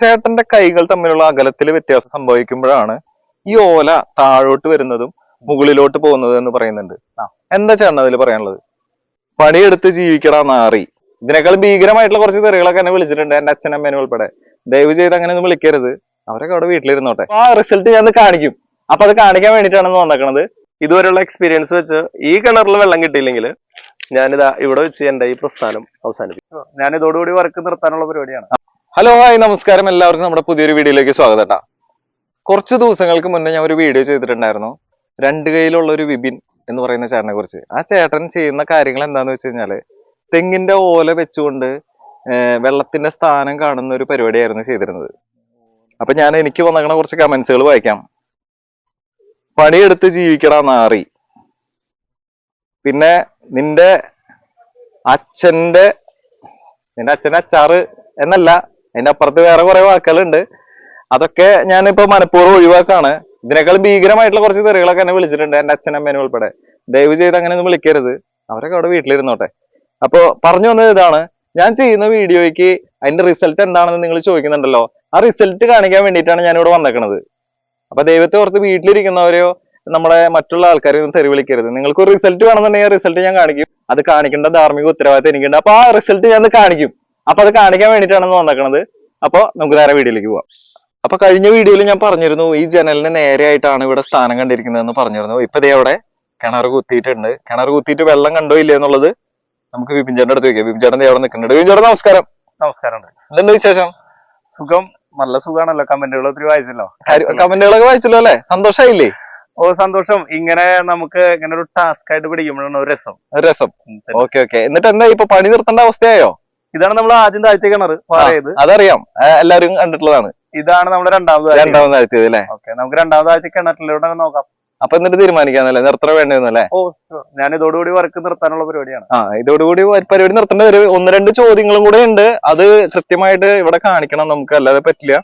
ചേട്ടന്റെ കൈകൾ തമ്മിലുള്ള അകലത്തിൽ വ്യത്യാസം സംഭവിക്കുമ്പോഴാണ് ഈ ഓല താഴോട്ട് വരുന്നതും മുകളിലോട്ട് പോകുന്നത് എന്ന് പറയുന്നുണ്ട്. എന്താ ചേട്ടൻ അതിൽ പറയാനുള്ളത്? പണിയെടുത്ത് ജീവിക്കണ നാറി. ഇതിനേക്കാൾ ഭീകരമായിട്ടുള്ള കുറച്ച് തെറികളൊക്കെ എന്നെ വിളിച്ചിട്ടുണ്ട് എന്റെ അച്ഛനമ്മേനെ ഉൾപ്പെടെ. ദയവ് ചെയ്ത് അങ്ങനെ ഒന്നും വിളിക്കരുത്. അവരൊക്കെ അവിടെ വീട്ടിലിരുന്നോട്ടെ. ആ റിസൾട്ട് ഞാൻ കാണിക്കും. അപ്പൊ അത് കാണിക്കാൻ വേണ്ടിയിട്ടാണ് വന്നേക്കണത്. ഇതുവരെയുള്ള എക്സ്പീരിയൻസ് വെച്ച് ഈ കിണറിൽ വെള്ളം കിട്ടിയില്ലെങ്കിൽ ഞാനിതാ ഇവിടെ വെച്ച് എന്റെ ഈ പ്രസ്ഥാനം അവസാനിപ്പിക്കും. ഞാൻ ഇതോടുകൂടി വർക്ക് നിർത്താനുള്ള പരിപാടിയാണ്. ഹലോ ഹായ് നമസ്കാരം. എല്ലാവർക്കും നമ്മുടെ പുതിയൊരു വീഡിയോയിലേക്ക് സ്വാഗതം കേട്ടാ കുറച്ച് ദിവസങ്ങൾക്ക് മുന്നേ ഞാൻ ഒരു വീഡിയോ ചെയ്തിട്ടുണ്ടായിരുന്നു. രണ്ട് കൈയിലുള്ള ഒരു വിപിൻ എന്ന് പറയുന്ന ചേട്ടനെ കുറിച്ച്. ആ ചേട്ടൻ ചെയ്യുന്ന കാര്യങ്ങൾ എന്താന്ന് വെച്ച് കഴിഞ്ഞാൽ തെങ്ങിന്റെ ഓല വെച്ചുകൊണ്ട് വെള്ളത്തിന്റെ സ്ഥാനം കാണുന്ന ഒരു പരിപാടിയായിരുന്നു ചെയ്തിരുന്നത്. അപ്പൊ ഞാൻ എനിക്ക് വന്നങ്ങനെ കുറച്ച് കമന്റ്സുകൾ വായിക്കാം. പണിയെടുത്ത് ജീവിക്കണ നാറി പിന്നെ നിന്റെ അച്ഛന്റെ നിന്റെ അച്ഛന്റെ അച്ചാറ് എന്നല്ല അതിന്റെ അപ്പുറത്ത് വേറെ കുറെ വാക്കുകളുണ്ട്. അതൊക്കെ ഞാനിപ്പോ മനഃപൂർവം ഒഴിവാക്കാണ്. ഇതിനേക്കാൾ ഭീകരമായിട്ടുള്ള കുറച്ച് തെറികളൊക്കെ എന്നെ വിളിച്ചിട്ടുണ്ട് എന്റെ അച്ഛനമ്മേനെ ഉൾപ്പെടെ. ദയവ് ചെയ്ത് അങ്ങനെ ഒന്നും വിളിക്കരുത്. അവരൊക്കെ അവിടെ വീട്ടിലിരുന്നോട്ടെ. അപ്പോ പറഞ്ഞു വന്നത് ഇതാണ്. ഞാൻ ചെയ്യുന്ന വീഡിയോയ്ക്ക് അതിന്റെ റിസൾട്ട് എന്താണെന്ന് നിങ്ങൾ ചോദിക്കുന്നുണ്ടല്ലോ. ആ റിസൾട്ട് കാണിക്കാൻ വേണ്ടിയിട്ടാണ് ഞാൻ ഇവിടെ വന്നേക്കണത്. അപ്പൊ ദൈവത്തെ ഓർത്ത് വീട്ടിലിരിക്കുന്നവരെയോ നമ്മളെ മറ്റുള്ള ആൾക്കാരെ ഒന്നും തെറി വിളിക്കരുത്. നിങ്ങൾക്ക് ഒരു റിസൾട്ട് വേണമെന്നുണ്ടെങ്കിൽ റിസൾട്ട് ഞാൻ കാണിക്കും. അത് കാണിക്കേണ്ട ധാർമ്മിക ഉത്തരവാദിത്തം എനിക്കുണ്ട്. അപ്പൊ ആ റിസൾട്ട് ഞാൻ കാണിക്കും. അപ്പൊ അത് കാണിക്കാൻ വേണ്ടിയിട്ടാണ് വന്നേക്കണത്. അപ്പൊ നമുക്ക് നേരെ വീഡിയോയിലേക്ക് പോവാം. അപ്പൊ കഴിഞ്ഞ വീഡിയോയിൽ ഞാൻ പറഞ്ഞിരുന്നു ഈ ജനലിന് നേരെയായിട്ടാണ് ഇവിടെ സ്ഥാനം കണ്ടിരിക്കുന്നതെന്ന് പറഞ്ഞിരുന്നു. ഇപ്പൊ ദേ അവിടെ കിണർ കുത്തിയിട്ടുണ്ട്. കിണർ കുത്തിയിട്ട് വെള്ളം കണ്ടോ ഇല്ലേ എന്നുള്ളത് നമുക്ക് വിപിൻ ചേട്ടന്റെ അടുത്ത് വെക്കാം വിപിൻ ചേട്ടൻ അവിടെ നിൽക്കുന്നുണ്ട്. വിപിൻ ചേട്ടൻ നമസ്കാരം നമസ്കാരം എന്തുണ്ട് വിശേഷം? സുഖം. നല്ല സുഖാണല്ലോ. കമന്റുകൾ ഒത്തിരി വായിച്ചല്ലോ. കമന്റുകളൊക്കെ വായിച്ചല്ലോ അല്ലേ? സന്തോഷമായില്ലേ ഓ സന്തോഷം. ഇങ്ങനെ നമുക്ക് ഇങ്ങനെ ഒരു ടാസ്ക് ആയിട്ട് പിടിക്കുമ്പോഴാണ് ഒരു രസം. രസം. Okay okay. എന്നിട്ട് എന്താ ഇപ്പൊ പണി നിർത്തേണ്ട അവസ്ഥയായോ? ഇതാണ് നമ്മൾ ആദ്യം താഴ്ത്തിയ കിണർ പാറയത് അതറിയാം. എല്ലാവരും കണ്ടിട്ടുള്ളതാണ്. ഇതാണ് നമ്മുടെ രണ്ടാമത് രണ്ടാമത് താഴ്ത്തിയത് അല്ലേ? ഓക്കെ നമുക്ക് രണ്ടാമത് ആഴ്ച കിണറ്റിലൂടെ നോക്കാം. അപ്പൊ എന്നിട്ട് തീരുമാനിക്കാന്നല്ലേ? നിർത്തണ വേണ്ടെന്നല്ലേ ഓ ഞാൻ ഇതോടുകൂടി വർക്ക് നിർത്താനുള്ള പരിപാടിയാണ്. ആ ഇതോടുകൂടി പരിപാടി നിർത്തേണ്ട ഒരു ഒന്ന് രണ്ട് ചോദ്യങ്ങളും കൂടെ ഉണ്ട്. അത് കൃത്യമായിട്ട് ഇവിടെ കാണിക്കണം നമുക്ക്. അല്ലാതെ പറ്റില്ല.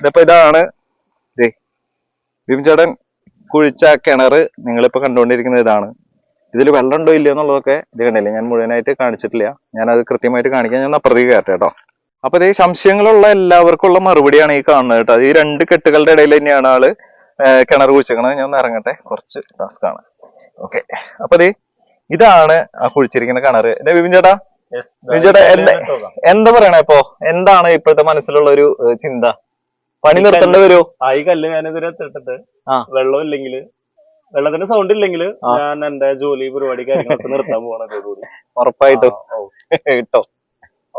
ഇതിപ്പോ ഇതാണ്. ദേ വിപിൻ ചേട്ടൻ കുഴിച്ച കിണറ് നിങ്ങളിപ്പോ കണ്ടുകൊണ്ടിരിക്കുന്ന ഇതാണ്. ഇതിൽ വെള്ളം ഉണ്ടോ ഇല്ലയോ എന്നുള്ളതൊക്കെ ഇത് കണ്ടില്ല? ഞാൻ മുഴുവനായിട്ട് കാണിച്ചിട്ടില്ല. ഞാൻ അത് കൃത്യമായിട്ട് കാണിക്കാൻ ഞാൻ അപ്പുറത്തേക്ക് കയറട്ടെ കേട്ടോ. അപ്പൊ ഈ സംശയങ്ങളുള്ള എല്ലാവർക്കുള്ള മറുപടിയാണ് ഈ കാണുന്നത് കേട്ടോ. അത് ഈ രണ്ട് കെട്ടുകളുടെ ഇടയിൽ തന്നെയാണ് ആൾ കിണർ കുഴിച്ചേക്കണത് ഞാൻ ഒന്ന് ഇറങ്ങട്ടെ. കുറച്ച് ടാസ്ക് ആണ്. ഓക്കെ അപ്പൊ ഇതാണ് ആ കുഴിച്ചിരിക്കുന്ന കിണറ്. എന്റെ വിപിൻ ചേട്ടാ? ചേട്ടാ എന്താ പറയണേ ഇപ്പോ? എന്താണ് ഇപ്പോഴത്തെ മനസ്സിലുള്ള ഒരു ചിന്ത? പണി നിർത്തേണ്ടി വരുമോ ആ ഈ കല്ല് ഞാനിതുവരെ ഇട്ടിട്ട്. വെള്ളം ഇല്ലെങ്കിൽ വെള്ളത്തിന്റെ സൗണ്ട് ഇല്ലെങ്കിൽ ഞാൻ എന്റെ ജോലി പരിപാടി കാര്യങ്ങളൊക്കെ നിർത്താൻ പോകണത് ഉറപ്പായിട്ടും. കേട്ടോ.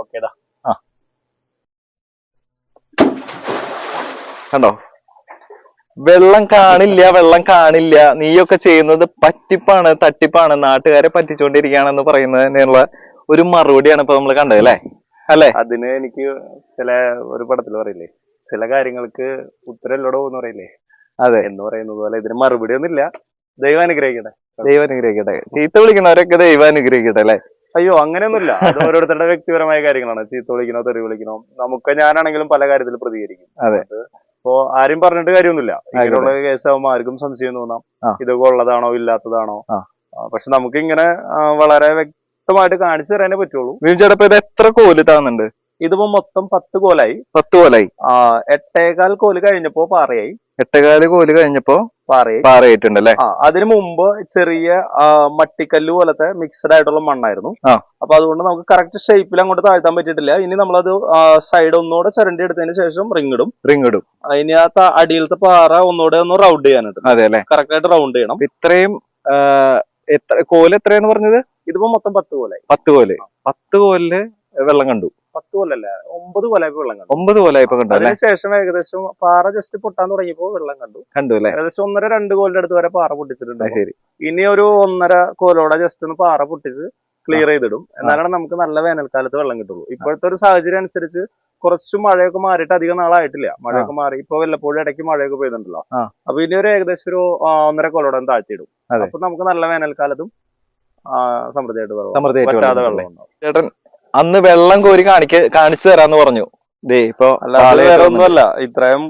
ഓക്കേടാ കണ്ടോ? വെള്ളം കാണില്ല വെള്ളം കാണില്ല. നീയൊക്കെ ചെയ്യുന്നത് പറ്റിപ്പാണ് തട്ടിപ്പാണ്. നാട്ടുകാരെ പറ്റിച്ചുകൊണ്ടിരിക്കുകയാണെന്ന് പറയുന്നതിനുള്ള ഒരു മറുപടിയാണ് ഇപ്പൊ നമ്മൾ കണ്ടത് അല്ലേ? അല്ലേ? അതിന് എനിക്ക് ചില ഒരു പടത്തിൽ പറയില്ലേ ചില കാര്യങ്ങൾക്ക് ഉത്തരം ഇല്ലടോ എന്ന് പറയില്ലേ? അതെ. എന്ന് പറയുന്നത് പോലെ ഇതിന് മറുപടി ഒന്നുമില്ല. ദൈവം അനുഗ്രഹിക്കട്ടെ. ദൈവം അനുഗ്രഹിക്കട്ടെ. ചീത്ത വിളിക്കുന്നവരൊക്കെ ദൈവം അനുഗ്രഹിക്കട്ടെ അല്ലേ? അയ്യോ അങ്ങനെയൊന്നുമില്ല. അത് ഓരോരുത്തരുടെ വ്യക്തിപരമായ കാര്യങ്ങളാണ്. ചീത്ത വിളിക്കണോ തെറി വിളിക്കണോ? നമുക്ക് ഞാനാണെങ്കിലും പല കാര്യത്തിൽ പ്രതികരിക്കും. അതെ. അപ്പോ ആരും പറഞ്ഞിട്ട് കാര്യമൊന്നുമില്ല. ഇങ്ങനെയുള്ള കേസാവുമ്പോ ആർക്കും സംശയം തോന്നാം. ഇത് ഇതൊക്കെ ഉള്ളതാണോ ഇല്ലാത്തതാണോ പക്ഷെ നമുക്ക് ഇങ്ങനെ വളരെ വ്യക്തമായിട്ട് കാണിച്ചു തരാനേ പറ്റുള്ളൂ. വീഴ്ചയുടെ ഇത് എത്ര കോൽ താന്നുണ്ട്? ഇതിപ്പോ മൊത്തം പത്ത് കോലായി. പത്ത് കോലായി. ആ, എട്ടേകാൽ കോൽ കഴിഞ്ഞപ്പോ പാറയായി. എട്ടേകാൽ കോൽ കഴിഞ്ഞപ്പോ പാറയായി. പാറയായിട്ടുണ്ട് അല്ലേ ആ അതിനു മുമ്പ് ചെറിയ മട്ടിക്കല്ല് പോലത്തെ മിക്സഡ് ആയിട്ടുള്ള മണ്ണായിരുന്നു. അപ്പൊ അതുകൊണ്ട് നമുക്ക് കറക്റ്റ് ഷേപ്പിൽ അങ്ങോട്ട് താഴ്ത്താൻ പറ്റിയിട്ടില്ല. ഇനി നമ്മളത് സൈഡ് ഒന്നുകൂടെ ചിരണ്ടി എടുത്തതിന് ശേഷം റിംഗ് ഇടും. റിംഗ് ഇടും. അതിന് ആ അടിയിലത്തെ പാറ ഒന്നുകൂടെ ഒന്ന് റൗണ്ട് ചെയ്യാനായിട്ട്. അതെ അല്ലേ? കറക്റ്റ് ആയിട്ട് റൗണ്ട് ചെയ്യണം. ഇത്രയും എത്ര കോൽ എത്രയാന്ന് പറഞ്ഞത്? ഇതിപ്പോ മൊത്തം പത്ത് കോലായി. പത്ത് കോൽ. പത്ത് കോലിൽ വെള്ളം കണ്ടു. പത്ത് കൊല്ലല്ല? ഒമ്പത് കൊല്ലായി വെള്ളം കണ്ടു. ഒമ്പത് കോലായിപ്പോ കണ്ടു അതിനുശേഷം ഏകദേശം പാറ ജസ്റ്റ് പൊട്ടാൻ തുടങ്ങിയപ്പോ വെള്ളം കണ്ടു. കണ്ടു അല്ലേ? ഏകദേശം ഒന്നര രണ്ട് കോലിന്റെ അടുത്ത് വരെ പാറ പൊട്ടിച്ചിട്ടുണ്ട്. ശരി. ഇനി ഒരു ഒന്നര കോലോടെ ജസ്റ്റ് ഒന്ന് പാറ പൊട്ടിച്ച് ക്ലിയർ ചെയ്തിടും. എന്നാലാണ് നമുക്ക് നല്ല വേനൽക്കാലത്ത് വെള്ളം കിട്ടുള്ളൂ. ഇപ്പോഴത്തെ ഒരു സാഹചര്യം അനുസരിച്ച് കുറച്ച് മഴയൊക്കെ മാറിയിട്ട് അധികം നാളായിട്ടില്ല. മഴയൊക്കെ മാറി. ഇപ്പൊ വല്ലപ്പോഴും ഇടയ്ക്ക് മഴയൊക്കെ പെയ്തിട്ടുണ്ടല്ലോ ആ. അപ്പൊ ഇനി ഒരു ഏകദേശം ഒരു ഒന്നര കോലോടെ താഴ്ത്തിയിടും. അപ്പൊ നമുക്ക് നല്ല വേനൽക്കാലത്തും സമൃദ്ധിയായിട്ട് സമൃദ്ധിയായിട്ട് ചേട്ടൻ അന്ന് വെള്ളം കോരി കാണിക്ക കാണിച്ചു തരാന്ന് പറഞ്ഞു. ദേ ഇപ്പൊ വേറെ ഒന്നുമല്ല. ഇത്രയും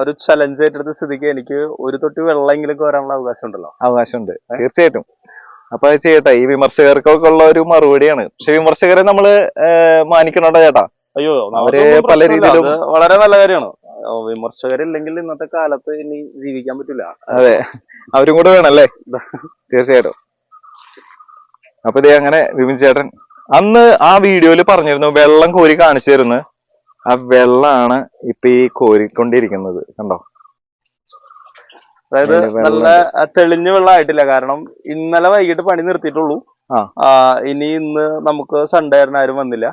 ഒരു ചലഞ്ച് ഏറ്റെടുത്ത സ്ഥിതിക്ക് എനിക്ക് ഒരു തൊട്ടി വെള്ളമെങ്കിലും കോരാനുള്ള അവകാശം ഉണ്ടല്ലോ അവകാശമുണ്ട് തീർച്ചയായിട്ടും. അപ്പൊ അത് ചെയ്യട്ടെ. ഈ വിമർശകർക്കൊക്കെ ഉള്ള ഒരു മറുപടിയാണ്. പക്ഷെ വിമർശകരെ നമ്മൾ മാനിക്കണോട്ടോ ചേട്ടാ? അയ്യോ അവർ പല രീതിയിലും- വളരെ നല്ല കാര്യമാണ്. വിമർശകരില്ലെങ്കിൽ ഇന്നത്തെ കാലത്ത് ഇനി ജീവിക്കാൻ പറ്റില്ല. അതെ. അവരും കൂടെ അല്ലേ തീർച്ചയായിട്ടും. അപ്പൊ ഇതേ അങ്ങനെ വിമിൻ ചേട്ടൻ അന്ന് ആ വീഡിയോയിൽ പറഞ്ഞിരുന്നു വെള്ളം കോരി കാണിച്ചു തരുന്നു. ആ വെള്ളമാണ് ഇപ്പൊ ഈ കോരിക്കൊണ്ടിരിക്കുന്നത് കണ്ടോ? അതായത് നല്ല തെളിഞ്ഞ വെള്ളം ആയിട്ടില്ല. കാരണം ഇന്നലെ വൈകിട്ട് പണി നിർത്തിയിട്ടുള്ളൂ. ഇനി ഇന്ന് നമുക്ക് സൺഡേ ആരും വന്നില്ല.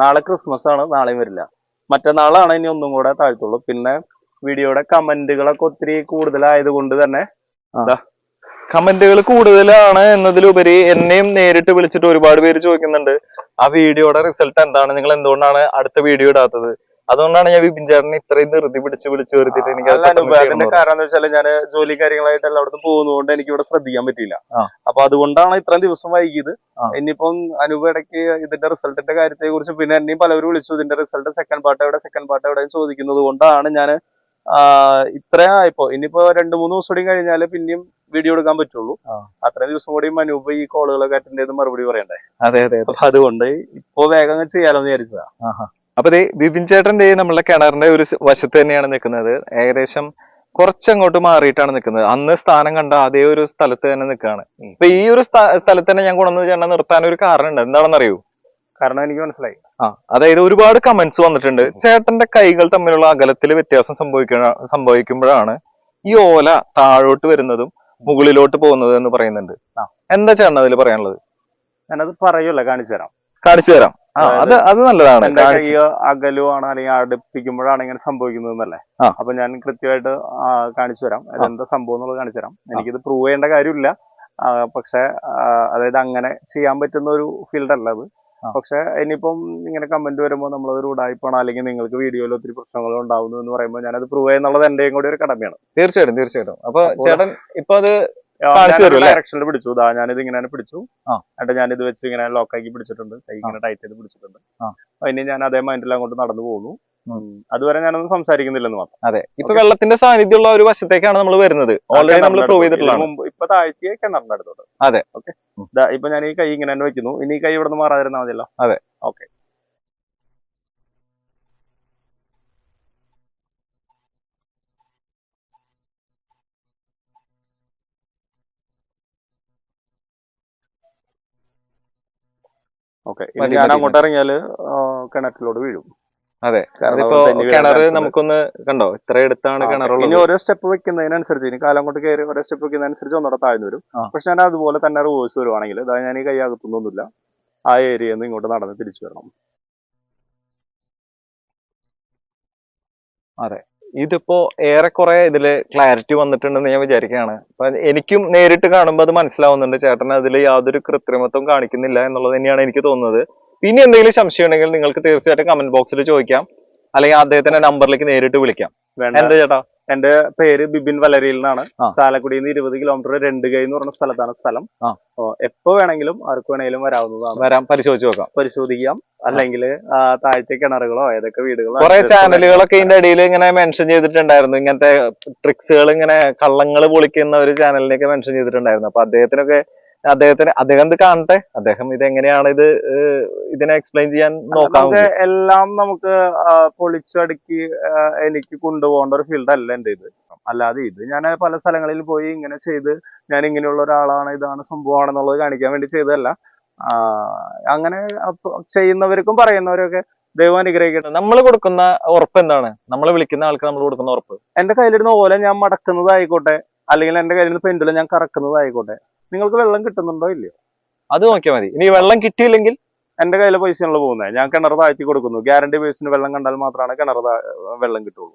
നാളെ ക്രിസ്മസ് ആണ് നാളെയും വരില്ല. മറ്റന്നാളാണ് ഇനി ഒന്നും കൂടെ താഴ്ത്തുള്ളൂ. പിന്നെ വീഡിയോയുടെ കമന്റുകളൊക്കെ ഒത്തിരി കൂടുതലായത് കൊണ്ട് തന്നെ കമന്റുകൾ കൂടുതലാണ് എന്നതിലുപരി എന്നെയും നേരിട്ട് വിളിച്ചിട്ട് ഒരുപാട് പേര് ചോദിക്കുന്നുണ്ട്. ആ വീഡിയോയുടെ റിസൾട്ട് എന്താണ്? നിങ്ങൾ എന്തുകൊണ്ടാണ് അടുത്ത വീഡിയോ ഇടാത്തത്? അതുകൊണ്ടാണ് ഞാൻ വിപിൻ ചേട്ടനെ ഇത്രയും ധൃതി പിടിച്ച് വിളിച്ചു വരുത്തിട്ട് എനിക്ക് അതിന്റെ കാരണം എന്ന് വെച്ചാൽ ഞാൻ ജോലി കാര്യങ്ങളായിട്ട് എല്ലായിടത്തും പോകുന്നതുകൊണ്ട് എനിക്ക് ഇവിടെ ശ്രദ്ധിക്കാൻ പറ്റിയില്ല. അപ്പൊ അതുകൊണ്ടാണ് ഇത്രയും ദിവസം വൈകിയത്. ഇനിയിപ്പം അനൂപ് ഇടയ്ക്ക് ഇതിന്റെ റിസൾട്ടിന്റെ കാര്യത്തെ കുറിച്ച് പിന്നെ എന്നെയും പലവരും വിളിച്ചു. ഇതിന്റെ റിസൾട്ട് സെക്കൻഡ് പാർട്ട് എവിടെ സെക്കൻഡ് പാർട്ട് എവിടെ ചോദിക്കുന്നത് കൊണ്ടാണ് ഞാൻ ഇത്രയായിപ്പോ ഇനിയിപ്പോ രണ്ടു മൂന്ന് ദിവസം കൂടി കഴിഞ്ഞാൽ പിന്നെയും വീഡിയോ എടുക്കാൻ പറ്റുള്ളൂ. അത്രയും ദിവസം കൂടി അനൂപ് ഈ കോളുകളൊക്കെ അറ്റൻഡ് ചെയ്ത് മറുപടി പറയണ്ടേ? അതെ അതെ അപ്പൊ അതുകൊണ്ട് ഇപ്പോ വേഗം അങ്ങ് ചെയ്യാലോ എന്ന് വിചാരിച്ചതാ. അപ്പൊ ദേ വിപിൻ ചേട്ടൻ ദേ നമ്മളെ കിണറിന്റെ ഒരു വശത്ത് തന്നെയാണ് നിൽക്കുന്നത്. ഏകദേശം കുറച്ചങ്ങോട്ട് മാറിയിട്ടാണ് നിൽക്കുന്നത്. അന്ന് സ്ഥാനം കണ്ട അതേ ഒരു സ്ഥലത്ത് തന്നെ നിൽക്കുകയാണ്. അപ്പൊ ഈ ഒരു സ്ഥ- സ്ഥലത്ത് തന്നെ ഞാൻ കൊണ്ടുവന്ന് ചേട്ടനെ നിർത്താൻ ഒരു കാരണമുണ്ട്. എന്താണെന്ന് അറിയൂ കാരണം എനിക്ക് മനസ്സിലായി. ആ അതായത് ഒരുപാട് കമന്റ്സ് വന്നിട്ടുണ്ട്. ചേട്ടന്റെ കൈകൾ തമ്മിലുള്ള അകലത്തിൽ വ്യത്യാസം സംഭവിക്കുന്ന സംഭവിക്കുമ്പോഴാണ് ഈ ഓല താഴോട്ട് വരുന്നതും മുകളിലോട്ട് പോകുന്നത് എന്ന് പറയുന്നുണ്ട്. എന്താ ചേട്ടൻ അതിൽ പറയാനുള്ളത്? ഞാനത് പറയൂല കാണിച്ചു തരാം. കാണിച്ചു തരാം. അത് അത് നല്ലതാണ്. അകലുവാണ് അല്ലെങ്കിൽ അടുപ്പിക്കുമ്പോഴാണ് ഇങ്ങനെ സംഭവിക്കുന്നത് എന്നല്ലേ. അപ്പൊ ഞാൻ കൃത്യമായിട്ട് കാണിച്ചു തരാം. അതെന്താ സംഭവം എന്നുള്ളത് കാണിച്ചു തരാം. എനിക്കിത് പ്രൂവ് ചെയ്യേണ്ട കാര്യമില്ല. പക്ഷെ അതായത് അങ്ങനെ ചെയ്യാൻ പറ്റുന്ന ഒരു ഫീൽഡ് അല്ല അത്. പക്ഷെ ഇനിയിപ്പം ഇങ്ങനെ കമന്റ് വരുമ്പോൾ നമ്മളത് ഉടായ്പാണ്. അല്ലെങ്കിൽ നിങ്ങൾക്ക് വീഡിയോയിൽ ഒത്തിരി പ്രശ്നങ്ങൾ ഉണ്ടാവുന്നു എന്ന് പറയുമ്പോൾ ഞാനത് പ്രൂവ് ചെയ്യുന്നുള്ളത് എന്റെയും കൂടി ഒരു കടമയാണ്. തീർച്ചയായിട്ടും തീർച്ചയായിട്ടും. അപ്പൊ ചേട്ടൻ ഇപ്പൊ അത് ഡയറക്ഷനിൽ പിടിച്ചു. ദാ ഞാനിത് ഇങ്ങനെ പിടിച്ചു. എന്നിട്ട് ഞാനിത് വെച്ച് ഇങ്ങനെ ലോക്കാക്കി പിടിച്ചിട്ടുണ്ട്. കൈ ഇങ്ങനെ ടൈറ്റ് ചെയ്ത് പിടിച്ചിട്ടുണ്ട്. അതിന് ഞാൻ അതേ മൈൻഡിൽ അങ്ങോട്ട് നടന്നു പോകുന്നു. അതുവരെ ഞാനൊന്നും സംസാരിക്കുന്നില്ലെന്ന് മാത്രം. അതെ. ഇപ്പൊ വെള്ളത്തിന്റെ സാന്നിധ്യമുള്ള ഒരു വശത്തേക്കാണ് നമ്മൾ വരുന്നത്. ഓൾറെഡി നമ്മൾ പ്രൂവ് ചെയ്തിട്ടുള്ള ഇപ്പൊ താഴ്ത്തിയ കിണറിന്റെ അടുത്തോട്ട്. അതെ. ഓക്കെ. ഇപ്പൊ ഞാൻ ഈ കൈ ഇങ്ങനെ തന്നെ വെക്കുന്നു. ഇനി ഈ കൈ ഇവിടെ നിന്ന് മാറാതിരുന്നാൽ മതിയല്ലോ? അതെ. ഓക്കെ. ഓക്കെ. ഞാൻ അങ്ങോട്ട് ഇറങ്ങിയാൽ കിണറ്റിലോട് വീഴും. അതെ. അതിപ്പോ കിണറ് നമുക്കൊന്ന് കണ്ടോ? ഇത്ര എടുത്താണ് കിണറുള്ളത്. ഇനി ഓരോ സ്റ്റെപ്പ് വെക്കുന്നതിനനുസരിച്ച് ഇനി കാലം കൊണ്ട് കയറി ഓരോ സ്റ്റെപ്പ് വെക്കുന്നതിനനുസരിച്ച് ഒന്നുകൂടെ താഴ്ന്നു വരും. പക്ഷെ ഞാൻ അതുപോലെ തന്നെ റിവേഴ്സ് വരുവാണെങ്കിൽ അതായത് ഞാൻ ഈ കൈ അകത്തൊന്നുമില്ല ആ ഏരിയയിൽ നിന്ന് ഇങ്ങോട്ട് നടന്ന് തിരിച്ചു വരണം. അതെ. ഇതിപ്പോ ഏറെക്കുറെ ഇതിൽ ക്ലാരിറ്റി വന്നിട്ടുണ്ടെന്ന് ഞാൻ വിചാരിക്കുകയാണ്. അപ്പൊ എനിക്കും നേരിട്ട് കാണുമ്പോൾ അത് മനസ്സിലാവുന്നുണ്ട്. ചേട്ടൻ അതിൽ യാതൊരു കൃത്രിമത്വം കാണിക്കുന്നില്ല എന്നുള്ളത് തന്നെയാണ് എനിക്ക് തോന്നുന്നത്. ഇനി എന്തെങ്കിലും സംശയം ഉണ്ടെങ്കിൽ നിങ്ങൾക്ക് തീർച്ചയായിട്ടും കമന്റ് ബോക്സിൽ ചോദിക്കാം. അല്ലെങ്കിൽ അദ്ദേഹത്തിന്റെ നമ്പറിലേക്ക് നേരിട്ട് വിളിക്കാം. എന്താ ചേട്ടാ? എന്റെ പേര് ബിബിൻ വലരിയിൽ നിന്നാണ്. ചാലക്കുടിയിൽ നിന്ന് ഇരുപത് കിലോമീറ്റർ രണ്ട് കൈ എന്ന് പറഞ്ഞ സ്ഥലത്താണ് സ്ഥലം. എപ്പോ വേണമെങ്കിലും ആർക്ക് വേണമെങ്കിലും വരാവുന്നതാണ്. വരാം പരിശോധിച്ച് നോക്കാം. പരിശോധിക്കാം. അല്ലെങ്കിൽ താഴത്തെ കിണറുകളോ ഏതൊക്കെ വീടുകളോ കുറെ ചാനലുകളൊക്കെ ഇതിന്റെ അടിയിൽ ഇങ്ങനെ മെൻഷൻ ചെയ്തിട്ടുണ്ടായിരുന്നു. ഇങ്ങനത്തെ ട്രിക്സുകൾ ഇങ്ങനെ കള്ളങ്ങൾ പൊളിക്കുന്ന ഒരു ചാനലിനെയൊക്കെ മെൻഷൻ ചെയ്തിട്ടുണ്ടായിരുന്നു. അപ്പൊ അദ്ദേഹത്തിനൊക്കെ അദ്ദേഹത്തിന് അദ്ദേഹം ഇത് കാണട്ടെ? അദ്ദേഹം ഇത് എങ്ങനെയാണ് ഇത് ഇതിനെ എക്സ്പ്ലെയിൻ ചെയ്യാൻ നോക്കാം എല്ലാം നമുക്ക് പൊളിച്ചടുക്കി എനിക്ക് കൊണ്ടുപോകേണ്ട ഒരു ഫീൽഡ് അല്ല എന്റെ ഇത്. അല്ലാതെ ഇത് ഞാൻ പല സ്ഥലങ്ങളിൽ പോയി ഇങ്ങനെ ചെയ്ത് ഞാൻ ഇങ്ങനെയുള്ള ഒരാളാണ് ഇതാണ് സംഭവമാണെന്നുള്ളത് കാണിക്കാൻ വേണ്ടി ചെയ്തതല്ല. അങ്ങനെ ചെയ്യുന്നവർക്കും പറയുന്നവരൊക്കെ ദൈവം അനുഗ്രഹിക്കട്ടെ. നമ്മൾ കൊടുക്കുന്ന ഉറപ്പ് എന്താണ്? നമ്മൾ വിളിക്കുന്ന ആൾക്ക് നമ്മൾ കൊടുക്കുന്ന ഉറപ്പ്. എന്റെ കയ്യിലിരുന്ന ഓല ഞാൻ മടക്കുന്നതായിക്കോട്ടെ. അല്ലെങ്കിൽ എന്റെ കയ്യിലിരുന്ന് പെൻഡുല ഞാൻ കറക്കുന്നതായിക്കോട്ടെ. നിങ്ങൾക്ക് വെള്ളം കിട്ടുന്നുണ്ടോ ഇല്ലയോ? അത് നോക്കിയാൽ മതി. ഇനി വെള്ളം കിട്ടിയില്ലെങ്കിൽ എന്റെ കയ്യിലെ പൈസയാണല്ലോ പോകുന്നത് ഞാൻ കിണർ താഴ്ത്തി കൊടുക്കുന്നു. ഗ്യാരണ്ടി ബേസിന് വെള്ളം കണ്ടാൽ മാത്രമാണ് കിണർ വെള്ളം കിട്ടുള്ളൂ.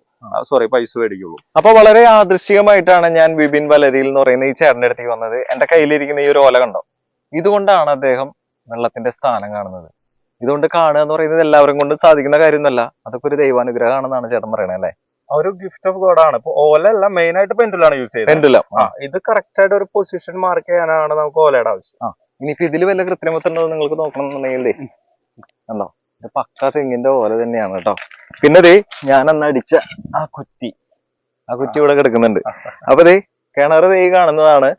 സോറി പൈസ മേടിക്കുള്ളൂ. അപ്പൊ വളരെ ആദർശികമായിട്ടാണ് ഞാൻ വിപിൻ വലരിയിൽ എന്ന് പറയുന്ന ഈ ചേട്ടന്റെ അടുത്തേക്ക് വന്നത്. എന്റെ കയ്യിലിരിക്കുന്ന ഈ ഒരു ഓല കണ്ടോ? ഇതുകൊണ്ടാണ് അദ്ദേഹം വെള്ളത്തിന്റെ സ്ഥാനം കാണുന്നത്. ഇതുകൊണ്ട് കാണുക എന്ന് പറയുന്നത് എല്ലാവരും കൊണ്ട് സാധിക്കുന്ന കാര്യമൊന്നുമല്ല. അതൊക്കെ ഒരു ദൈവാനുഗ്രഹമാണെന്നാണ് ചേട്ടൻ പറയണത് അല്ലേ? ഒരു ഗിഫ്റ്റ് ഓഫ് ഗോഡ് ആണ്. ഇപ്പൊ ഓല അല്ല മെയിൻ ആയിട്ട് പെൻഡുലാണ് യൂസ് ചെയ്യുന്നത്. പെൻഡുല ആ ഇത് കറക്റ്റ് ആയിട്ട് ഒരു പൊസിഷൻ മാർക്ക് ചെയ്യാനാണ് നമുക്ക് ഓലയുടെ ആവശ്യം. ഇനിയിപ്പോ ഇതിൽ വല്ല കൃത്രിമത്തുണ്ടോ നിങ്ങൾക്ക് നോക്കണം എന്നുണ്ടെങ്കിൽ കണ്ടോ? ഇത് പക്ക തെങ്ങിന്റെ ഓല തന്നെയാണ് കേട്ടോ. പിന്നെ ദേ ഞാൻ അന്ന് അടിച്ച ആ കുറ്റി. ആ കുറ്റി ഇവിടെ കിടക്കുന്നുണ്ട്. അപ്പൊ ദേ കിണറ് ദേ കാണുന്നതാണ്.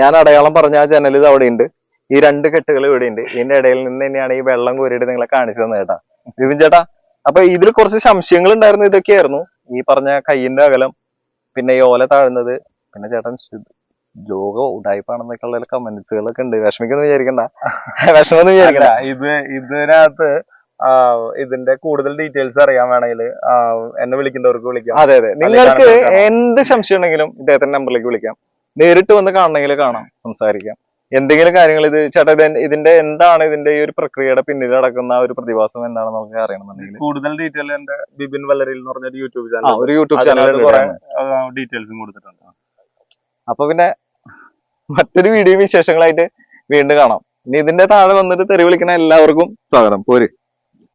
ഞാൻ അടയാളം പറഞ്ഞ ആ ജനൽ ഇത് അവിടെ ഉണ്ട് ഈ രണ്ട് കെട്ടുകൾ ഇവിടെ ഉണ്ട് ഇതിന്റെ ഇടയിൽ നിന്ന് തന്നെയാണ് ഈ വെള്ളം കോരിയിട്ട് നിങ്ങളെ കാണിച്ചു തന്നത് കേട്ടാ. വിപിൻ ചേട്ടാ അപ്പൊ ഇതിൽ കുറച്ച് സംശയങ്ങൾ ഉണ്ടായിരുന്നു ഇതൊക്കെയായിരുന്നു. ഈ പറഞ്ഞ കയ്യിന്റെ അകലം പിന്നെ ഈ ഓല താഴുന്നത് പിന്നെ ചേട്ടൻ ജോഗോ ഉടായ്പാണെന്നൊക്കെ ഉള്ള കമന്റ്സുകളൊക്കെ ഉണ്ട്. വിഷമിക്കൊന്നും വിചാരിക്കണ്ട. വിഷമൊന്നും വിചാരിക്കണ്ട. ഇത് ഇതിനകത്ത് ഇതിന്റെ കൂടുതൽ ഡീറ്റെയിൽസ് അറിയാൻ വേണമെങ്കിൽ എന്നെ വിളിക്കുന്നവർക്ക് വിളിക്കാം. അതെ അതെ. നിങ്ങൾക്ക് എന്ത് സംശയം ഉണ്ടെങ്കിലും ഇദ്ദേഹത്തിന്റെ നമ്പറിലേക്ക് വിളിക്കാം. നേരിട്ട് വന്ന് കാണണമെങ്കിൽ കാണാം സംസാരിക്കാം. എന്തെങ്കിലും കാര്യങ്ങൾ ഇത് ചേട്ടാ ഇത് ഇതിന്റെ എന്താണ് ഇതിന്റെ ഈ ഒരു പ്രക്രിയയുടെ പിന്നിൽ നടക്കുന്ന ഒരു പ്രതിഭാസം എന്താണെന്ന് നമുക്ക് അറിയണമെന്നുണ്ടെങ്കിൽ? കൂടുതൽ ഡീറ്റെയിൽ എന്റെ ബിബിൻ വല്ലരിൽ എന്ന് പറഞ്ഞ ഒരു യൂട്യൂബ് ചാനൽ ഒരു യൂട്യൂബ് ചാനൽ ഡീറ്റെയിൽസും കൊടുത്തിട്ടുണ്ട്. അപ്പൊ പിന്നെ മറ്റൊരു വീഡിയോ വിശേഷങ്ങളായിട്ട് വീണ്ടും കാണാം. ഇനി ഇതിന്റെ താഴെ വന്നിട്ട് തെറി വിളിക്കുന്ന എല്ലാവർക്കും സ്വാഗതം. പോര്.